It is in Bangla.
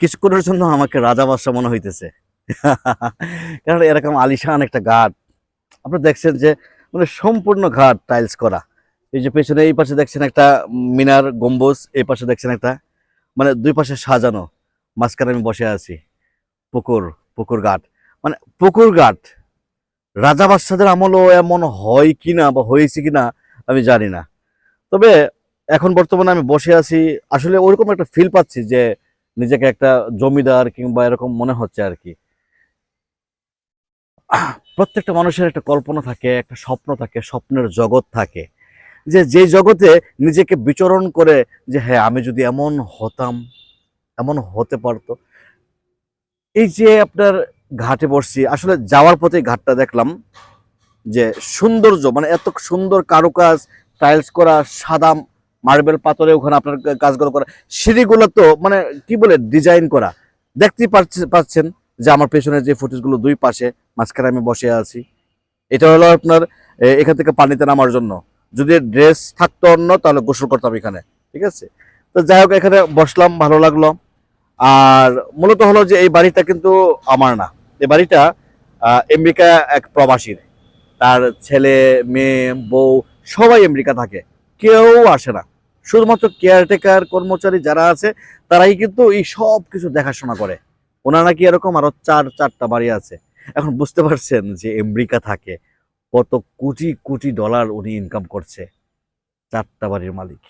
কিছুক্ষণের জন্য আমাকে রাজা বাদশাহ মনে হইতেছে। কারণ এরকম আলিশান একটা ঘাট। আপনি দেখছেন যে মানে সম্পূর্ণ ঘাট টাইলস করা। এই যে পেছনে এই পাশে দেখছেন একটা মিনার গম্বুজ, এই পাশে দেখছেন একটা মানে দুই পাশে সাজানো। মাঝখানে আমি বসে আছি। পুকুর পুকুর ঘাট। মানে পুকুর ঘাট। রাজা বাদশাদের আমলও এমন হয় কিনা বা হয়েছে কিনা আমি জানি না। তবে এখন বর্তমানে আমি বসে আছি, আসলে ওরকম একটা ফিল পাচ্ছি যে নিজেকে একটা জমিদার কিংবা এরকম মনে হচ্ছে আর কি। প্রত্যেকটা মানুষের একটা কল্পনা থাকে, একটা স্বপ্ন থাকে, স্বপ্নের জগৎ থাকে। যে যে জগতে নিজেকে বিচরণ করে যে হ্যাঁ আমি যদি এমন হতাম, এমন হতে পারতো। এই যে আপনার ঘাটে বসছি, আসলে যাওয়ার পথে ঘাটটা দেখলাম যে, সৌন্দর্য মানে এত সুন্দর কারুকাজ টাইলস করা, সাদা মার্বেল পাথরে ওখানে আপনার কাজগুলো করা। সিঁড়িগুলো তো মানে কি বলে ডিজাইন করা। দেখতেই পাচ্ছ- পাচ্ছেন যে আমার পেছনে যে ফুটেজগুলো দুই পাশে, মাঝখানে আমি বসে আছি। এটা হলো আপনার এখান থেকে পানিতে নামার জন্য। যদি ড্রেস থাকতো অন্য, তাহলে গোসল করতাম এখানে। ঠিক আছে? তো যাই হোক, এখানে বসলাম, ভালো লাগল। আর মূলত হলো যে এই বাড়িটা কিন্তু আমার না। এই বাড়িটা আমেরিকা এক প্রবাসীর। তার ছেলে, মেয়ে, বউ, সবাই আমেরিকা থাকে। কেউ আসে না। শুধুমাত্র কেয়ারটেকার কর্মচারী যারা আছে, তারাই কিন্তু এই সব কিছু দেখাশোনা করে। ওনারা নাকি এরকম আরও চার, চারটা বাড়ি আছে? এখন বুঝতে পারছেন যে আমেরিকা থাকে, কত কোটি কোটি ডলার উনি ইনকাম করছে, চারটা বাড়ির মালিক।